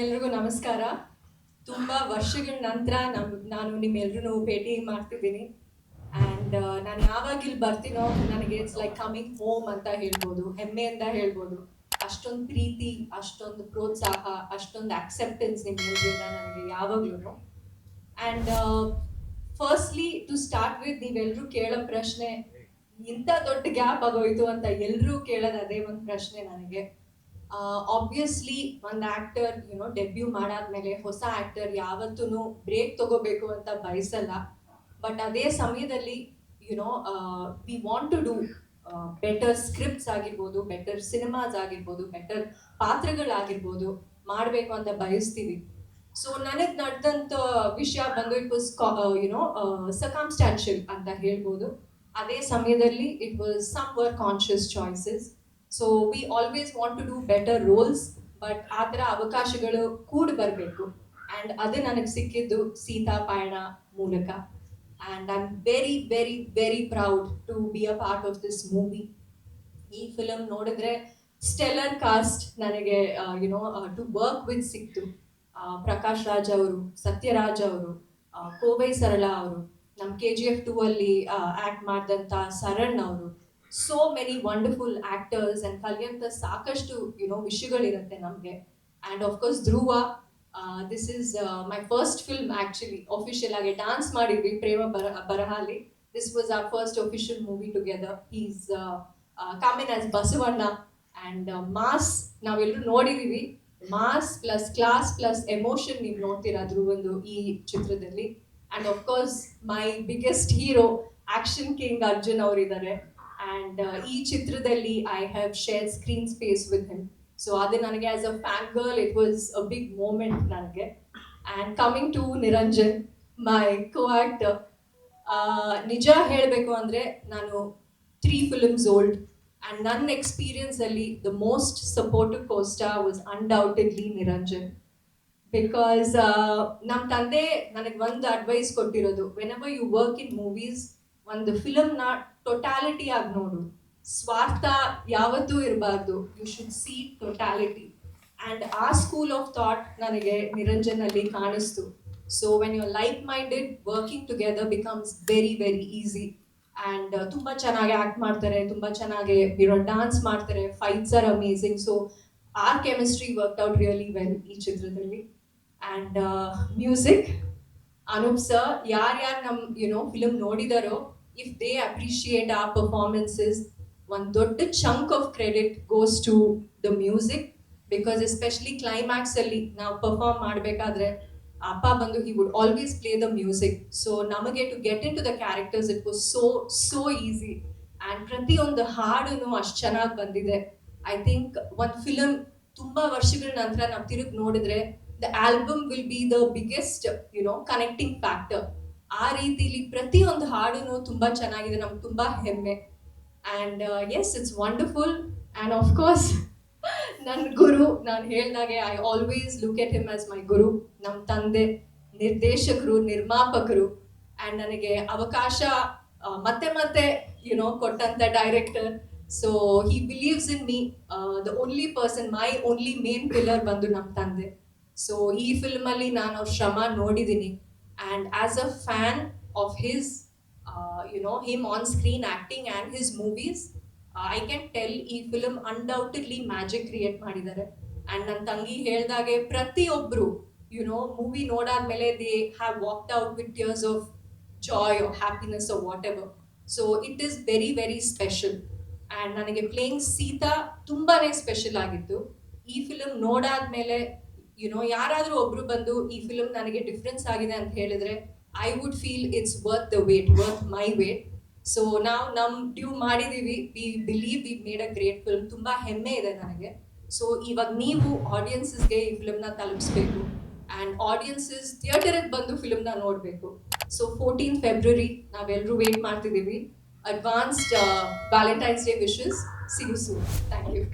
ಎಲ್ರಿಗೂ ನಮಸ್ಕಾರ. ತುಂಬ ವರ್ಷಗಳ ನಂತರ ನಮ್, ನಾನು ನಿಮ್ಮೆಲ್ರೂ ಭೇಟಿ ಮಾಡ್ತಿದ್ದೀನಿ. ಆ್ಯಂಡ್ ನಾನು ಯಾವಾಗ ಇಲ್ಲಿ ಬರ್ತೀನೋ ನನಗೆ ಇಟ್ಸ್ ಲೈಕ್ ಕಮಿಂಗ್ ಹೋಮ್ ಅಂತ ಹೇಳ್ಬೋದು ಹೆಮ್ಮೆಯಿಂದ ಹೇಳ್ಬೋದು. ಅಷ್ಟೊಂದು ಪ್ರೀತಿ, ಅಷ್ಟೊಂದು ಪ್ರೋತ್ಸಾಹ, ಅಷ್ಟೊಂದು ಆಕ್ಸೆಪ್ಟೆನ್ಸ್ ನಿಮ್ಮೆಲ್ಲರಿಂದ ನನಗೆ ಯಾವಾಗ್ಲೂ and firstly to start with ನೀವೆಲ್ಲರೂ ಕೇಳೋ ಪ್ರಶ್ನೆ, ಇಂಥ ದೊಡ್ಡ ಗ್ಯಾಪ್ ಆಗೋಯ್ತು ಅಂತ ಎಲ್ಲರೂ ಕೇಳೋದು ಅದೇ ಒಂದು ಪ್ರಶ್ನೆ ನನಗೆ. ಆಬ್ವಿಯಸ್ಲಿ ಒಂದು ಆಕ್ಟರ್ ಯುನೋ ಡೆಬ್ಯೂ ಮಾಡಾದ್ಮೇಲೆ ಹೊಸ ಆಕ್ಟರ್ ಯಾವತ್ತೂ ಬ್ರೇಕ್ ತಗೋಬೇಕು ಅಂತ ಬಯಸಲ್ಲ. ಬಟ್ ಅದೇ ಸಮಯದಲ್ಲಿ you know we want to do better scripts ಆಗಿರ್ಬೋದು ಬೆಟರ್ ಸಿನಿಮಾಸ್ ಆಗಿರ್ಬೋದು ಬೆಟರ್ ಪಾತ್ರಗಳಾಗಿರ್ಬೋದು ಮಾಡಬೇಕು ಅಂತ ಬಯಸ್ತೀವಿ. ಸೊ ನನಗೆ ನಡೆದಂಥ ವಿಷಯ ಬಂದು ಇಟ್ ವಾಸ್ ಯುನೋ ಸಕಾಮ್ಸ್ಟ್ಯಾನ್ಷಿಯಲ್ ಅಂತ ಹೇಳ್ಬೋದು. ಅದೇ ಸಮಯದಲ್ಲಿ it was somewhere conscious choices so we always want to do better roles but ಆ ಥರ ಅವಕಾಶಗಳು ಕೂಡ ಬರಬೇಕು. ಆ್ಯಂಡ್ ಅದು ನನಗೆ ಸಿಕ್ಕಿದ್ದು ಸೀತಾ ಪಯಣ ಮೂಲಕ. And I am very very very proud to be a part of this movie ಈ ಫಿಲಮ್ ನೋಡಿದ್ರೆ ಸ್ಟೆಲ್ಲರ್ ಕಾಸ್ಟ್ ನನಗೆ you know to work with ಸಿಕ್ತು. ಪ್ರಕಾಶ್ ರಾಜ್ ಅವರು, ಸತ್ಯರಾಜ್ ಅವರು ಕೋಬೈ ಸರಳ ಅವರು ನಮ್ಮ ಕೆ ಜಿ ಎಫ್ ಟೂ ಅಲ್ಲಿ ಆ್ಯಕ್ಟ್ ಮಾಡಿದಂಥ ಸರಣ್ ಅವರು so many wonderful actors and ಕಲಿಯಂತ ಸಾಕಷ್ಟು ಯುನೋ ವಿಷಯಗಳಿರುತ್ತೆ ನಮಗೆ and of course Dhruva this is my first film actually official ಆಗಿ ಡಾನ್ಸ್ ಮಾಡಿದ್ವಿ ಪ್ರೇಮ ಬರ ಬರಹಾಲಿ this was our first official movie together is coming as Basavanna and mass ನಾವೆಲ್ಲರೂ ನೋಡಿದೀವಿ. Mass plus class plus emotion ನೀವು ನೋಡ್ತೀರಾ ಧ್ರುವಂದು ಈ ಚಿತ್ರದಲ್ಲಿ. And course my biggest hero action king Arjun ಅವರಿದ್ದಾರೆ. ಆ್ಯಂಡ್ ಈ ಚಿತ್ರದಲ್ಲಿ I have share screen space with him so ಅದು ನನಗೆ as a fan girl it was a big moment ನನಗೆ. And coming to Niranjan my co actor ನಿಜ ಹೇಳಬೇಕು ಅಂದರೆ ನಾನು ತ್ರೀ ಫಿಲ್ಮ್ಸ್ ಓಲ್ಡ್ ಆ್ಯಂಡ್ ನನ್ನ ಎಕ್ಸ್ಪೀರಿಯನ್ಸಲ್ಲಿ the most supportive costar was undoubtedly Niranjan because ನಮ್ಮ ತಂದೆ ನನಗೆ ಒಂದು ಅಡ್ವೈಸ್ ಕೊಟ್ಟಿರೋದು whenever you work in movies ಒಂದು ಫಿಲಮ್ನ ಟೊಟ್ಯಾಲಿಟಿ ಆಗಿ ನೋಡು. ಸ್ವಾರ್ಥ ಯಾವತ್ತೂ ಇರಬಾರ್ದು. You should see totality and ಆ ಸ್ಕೂಲ್ ಆಫ್ ಥಾಟ್ ನನಗೆ ನಿರಂಜನಲ್ಲಿ ಕಾಣಿಸ್ತು. So when you like minded working together becomes very very easy and ತುಂಬ ಚೆನ್ನಾಗಿ ಆ್ಯಕ್ಟ್ ಮಾಡ್ತಾರೆ, ತುಂಬ ಚೆನ್ನಾಗಿ ಇರೋ ಡಾನ್ಸ್ ಮಾಡ್ತಾರೆ. Fights are amazing so our chemistry work out really well ಈ ಚಿತ್ರದಲ್ಲಿ. ಆ್ಯಂಡ್ ಮ್ಯೂಸಿಕ್ ಅನೂಪ್ ಸರ್ ಯಾರ್ಯಾರು ನಮ್ಮ ಯುನೋ ಫಿಲಮ್ ನೋಡಿದಾರೋ ಇಫ್ ದೇ ಅಪ್ರಿಷಿಯೇಟ್ ಆ ಪರ್ಫಾರ್ಮೆನ್ಸಸ್ ಒಂದು ದೊಡ್ಡ chunk of credit goes to the music because especially ಕ್ಲೈಮ್ಯಾಕ್ಸಲ್ಲಿ ನಾವು ಪರ್ಫಾರ್ಮ್ ಮಾಡಬೇಕಾದ್ರೆ ಅಪ್ಪ ಬಂದು he would always play the music so ನಮಗೆ to get in to the characters it was so so easy and ಪ್ರತಿಯೊಂದು ಹಾಡು ಅಷ್ಟು ಚೆನ್ನಾಗಿ ಬಂದಿದೆ. ಐ ಥಿಂಕ್ ಒಂದು ಫಿಲಮ್ ತುಂಬ ವರ್ಷಗಳ ನಂತರ ನಾವು ತಿರುಗಿ ನೋಡಿದ್ರೆ the album will be the biggest you know connecting factor ಆ ರೀತಿಲಿ ಪ್ರತಿಯೊಂದು ಹಾಡುನು ತುಂಬಾ ಚೆನ್ನಾಗಿದೆ ನಮ್ಗೆ ತುಂಬಾ ಹೆಮ್ಮೆ. And yes it's wonderful and of course ನನ್ನ ಗುರು ನಾನು ಹೇಳ್ದಾಗೆ I always look at him as my guru ನಮ್ಮ ತಂದೆ ನಿರ್ದೇಶಕರು ನಿರ್ಮಾಪಕರು. ಆ್ಯಂಡ್ ನನಗೆ ಅವಕಾಶ ಆ, ಮತ್ತೆ ಮತ್ತೆ ಯುನೋ ಕೊಟ್ಟಂತ director so he believes in me the only person my only main pillar ಬಂದು ನಮ್ಮ ತಂದೆ. ಸೊ ಈ ಫಿಲ್ಮಲ್ಲಿ ನಾನು ಅವ್ರ ಶ್ರಮ ನೋಡಿದ್ದೀನಿ and as a fan of his you know him on screen acting and his movies I can tell ಈ film undoubtedly magic create ಮಾಡಿದ್ದಾರೆ. ಆ್ಯಂಡ್ ನನ್ನ ತಂಗಿ ಹೇಳ್ದಾಗೆ ಪ್ರತಿಯೊಬ್ಬರು you know movie ನೋಡಾದ್ಮೇಲೆ they have walked out with tears of joy or happiness or whatever so it is very very special and ನನಗೆ playing Sita ತುಂಬಾ special ಆಗಿತ್ತು. ಈ ಫಿಲಮ್ ನೋಡಾದ್ಮೇಲೆ ಯುನೋ ಯಾರಾದರೂ ಒಬ್ರು ಬಂದು ಈ ಫಿಲಮ್ ನನಗೆ ಡಿಫ್ರೆನ್ಸ್ ಆಗಿದೆ ಅಂತ ಹೇಳಿದ್ರೆ I would feel it's worth the wait worth my wait so ನಾವು ನಮ್ಮ ಡ್ಯೂ ಮಾಡಿದೀವಿ. We believe we made a great film ತುಂಬ ಹೆಮ್ಮೆ ಇದೆ ನನಗೆ. ಸೊ ಇವಾಗ ನೀವು ಆಡಿಯನ್ಸಸ್ಗೆ ಈ ಫಿಲ್ಮ್ನ ತಲುಪಿಸ್ಬೇಕು. ಆ್ಯಂಡ್ ಆಡಿಯನ್ಸಸ್ ಥಿಯೇಟರಿಗೆ ಬಂದು ಫಿಲ್ಮ್ನ ನೋಡಬೇಕು. ಸೊ ಫೋರ್ಟೀನ್ ಫೆಬ್ರವರಿ ನಾವೆಲ್ಲರೂ ವೇಟ್ ಮಾಡ್ತಿದ್ದೀವಿ ಅಡ್ವಾನ್ಸ್ಡ್ ವ್ಯಾಲೆಂಟೈನ್ಸ್ ಡೇ ವಿಶಸ್ ಸಿಗುಸು ಥ್ಯಾಂಕ್ ಯು